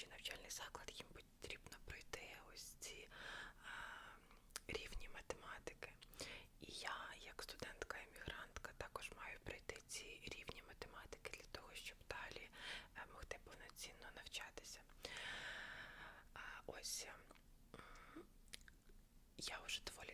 вищий навчальний заклад, їм потрібно пройти ось ці а, рівні математики. І я, як студентка-емігрантка, також маю пройти ці рівні математики для того, щоб далі е, могти повноцінно навчатися. А, ось я вже доволі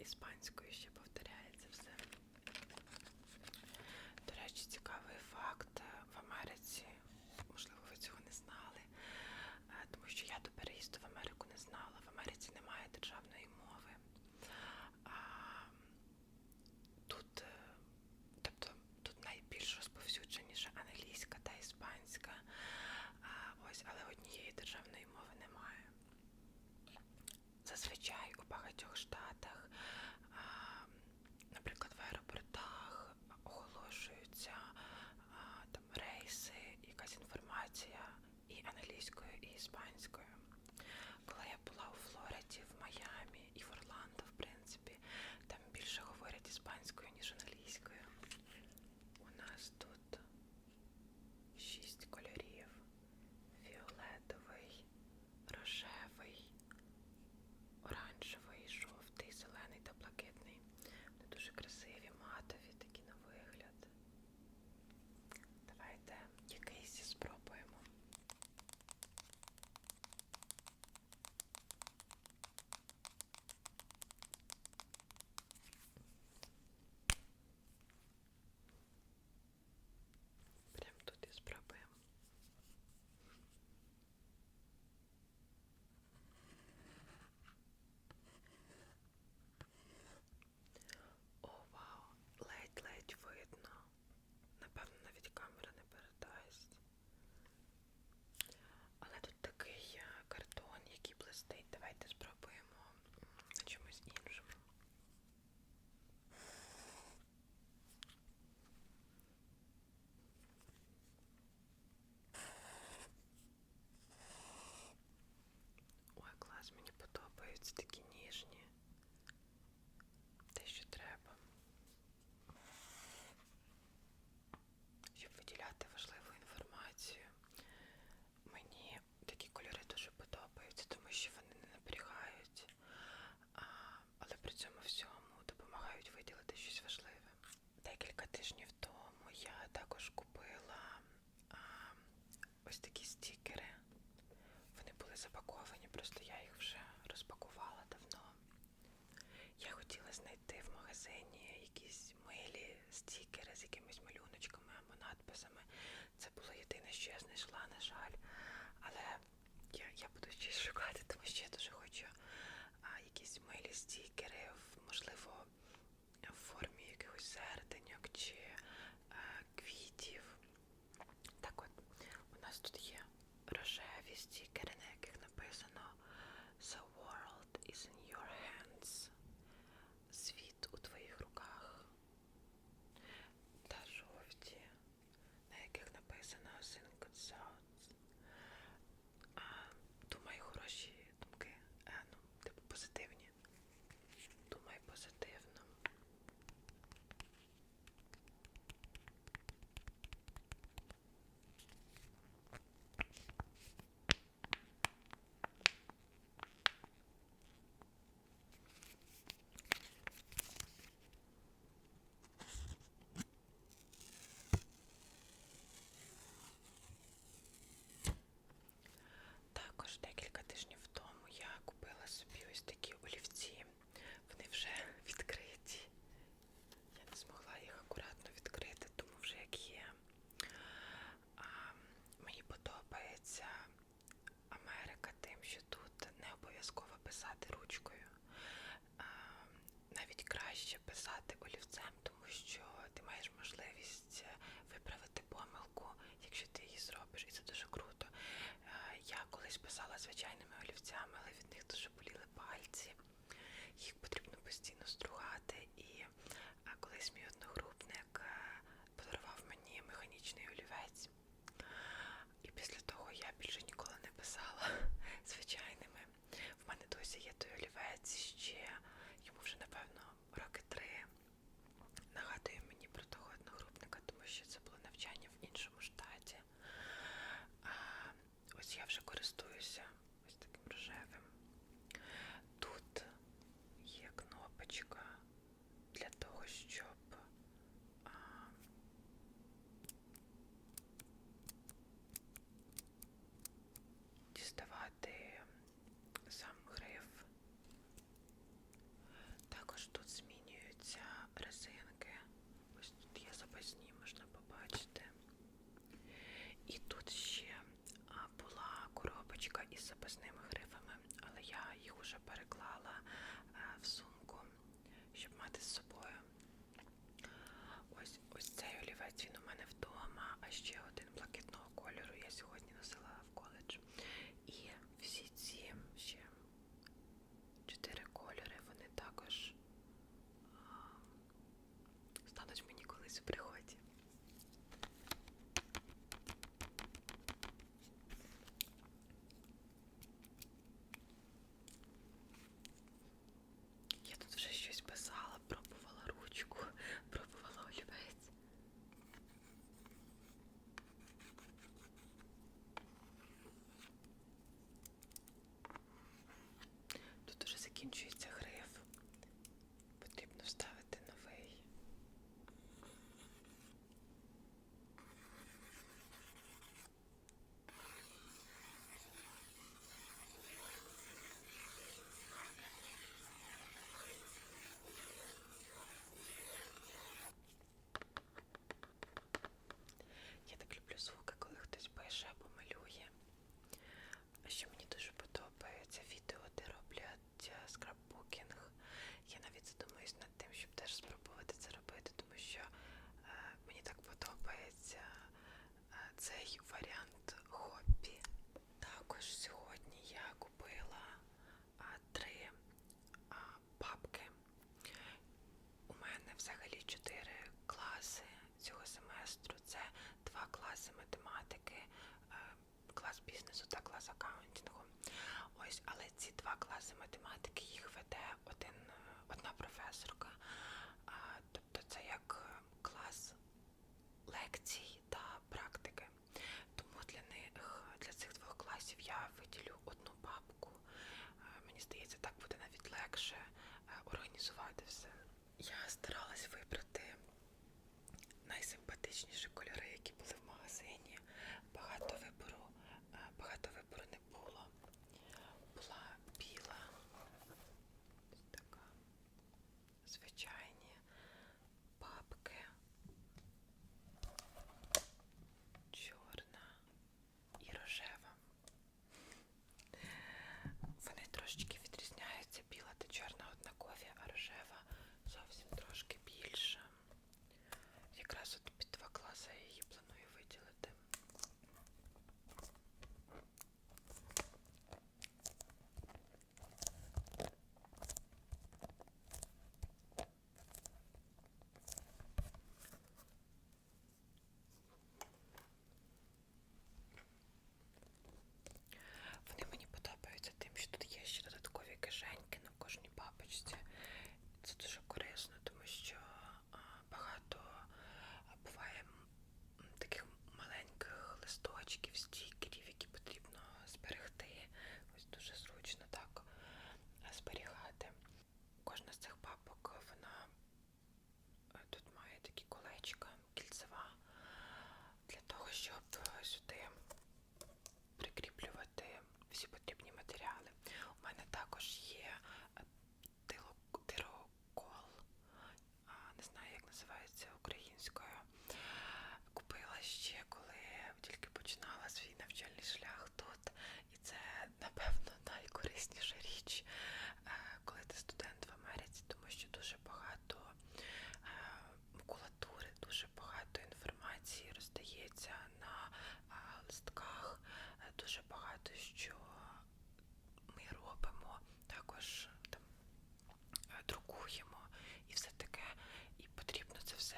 іспанською ще повторюю. сказати олівцем, тому що ти маєш можливість е, виправити помилку, якщо ти її зробиш, і це дуже круто. Е, я колись писала звичайними олівцями, але від них дуже боліли пальці. Їх потрібно постійно стругати. І е, колись мій організації та практики. Тому для них, для цих двох класів я виділю одну папку. Е, мені здається, так буде навіть легше е, організувати все. Я старалась вибрати найсимпатичніші кольори.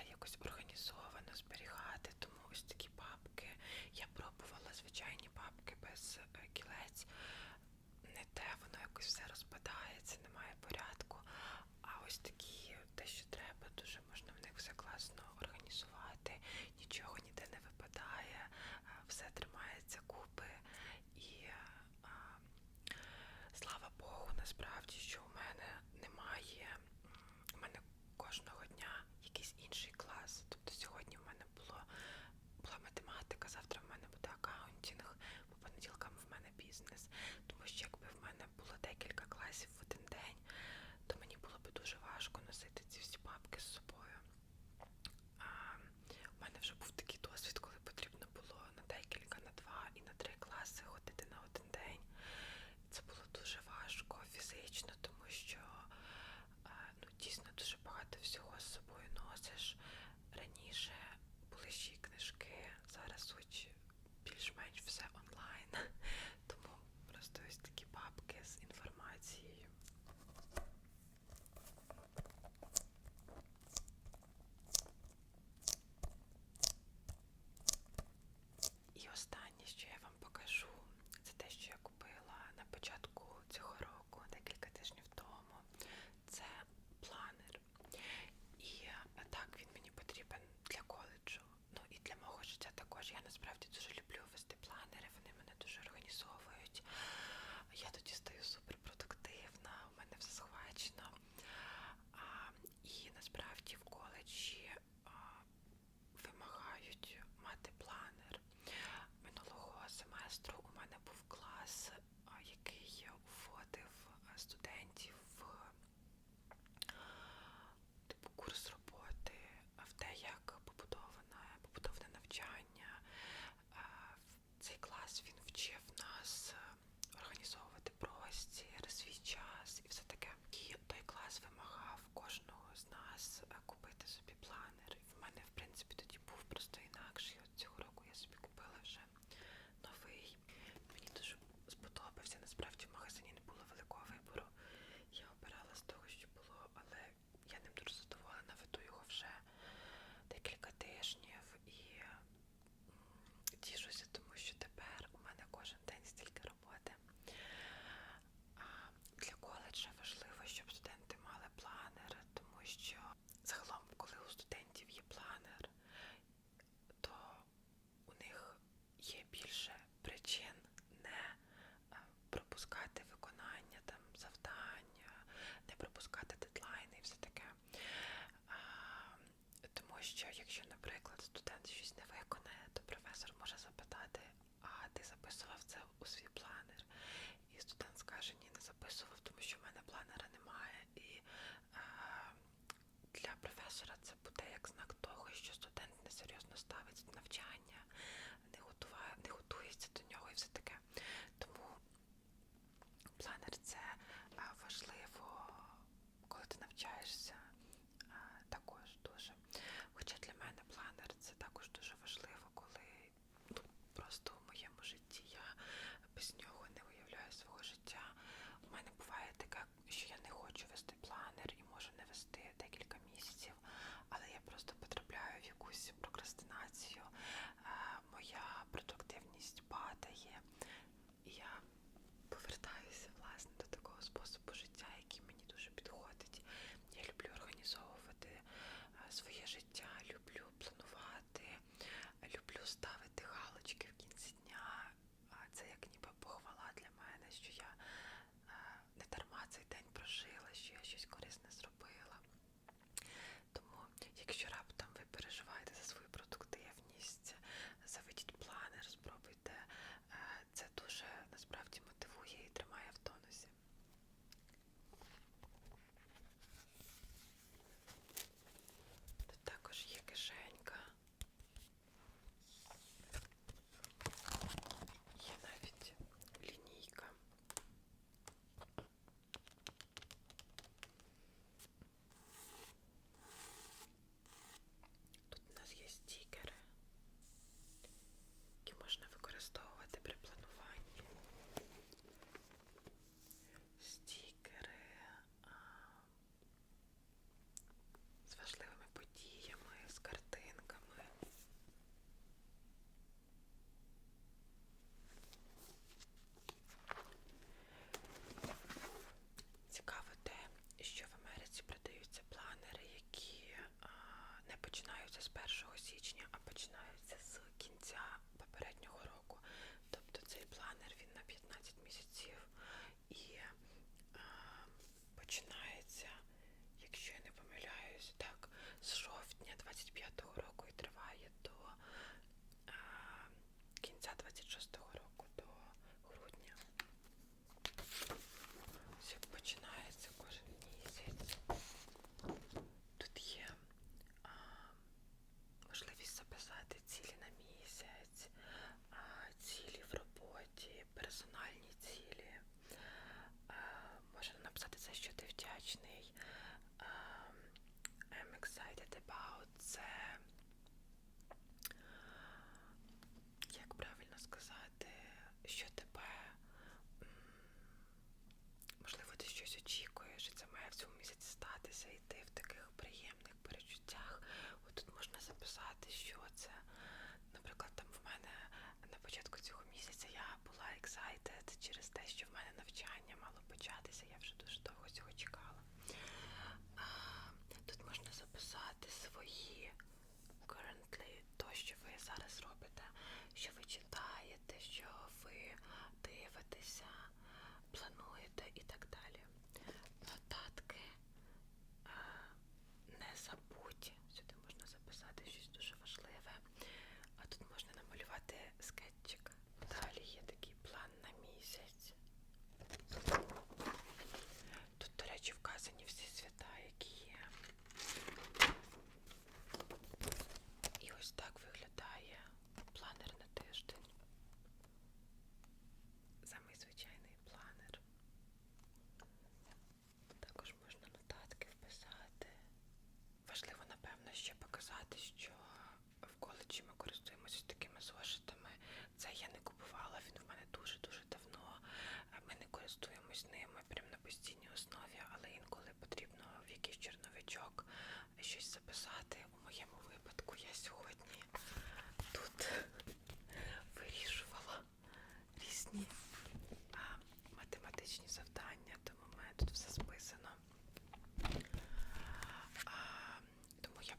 все якось організовано зберігати. Тому ось такі папки. Я пробувала звичайні папки без е, кілець. Не те, воно якось все розпадається, немає порядку. А ось такі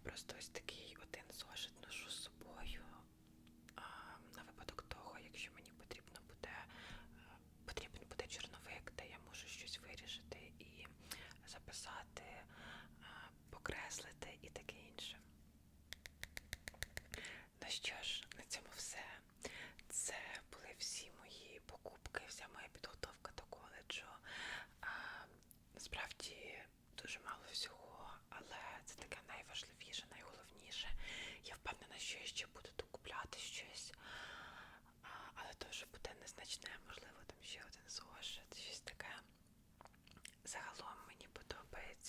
просто ось що я ще буду докупляти щось, але то вже буде незначне, можливо, там ще один зошит, щось таке. Загалом мені подобається.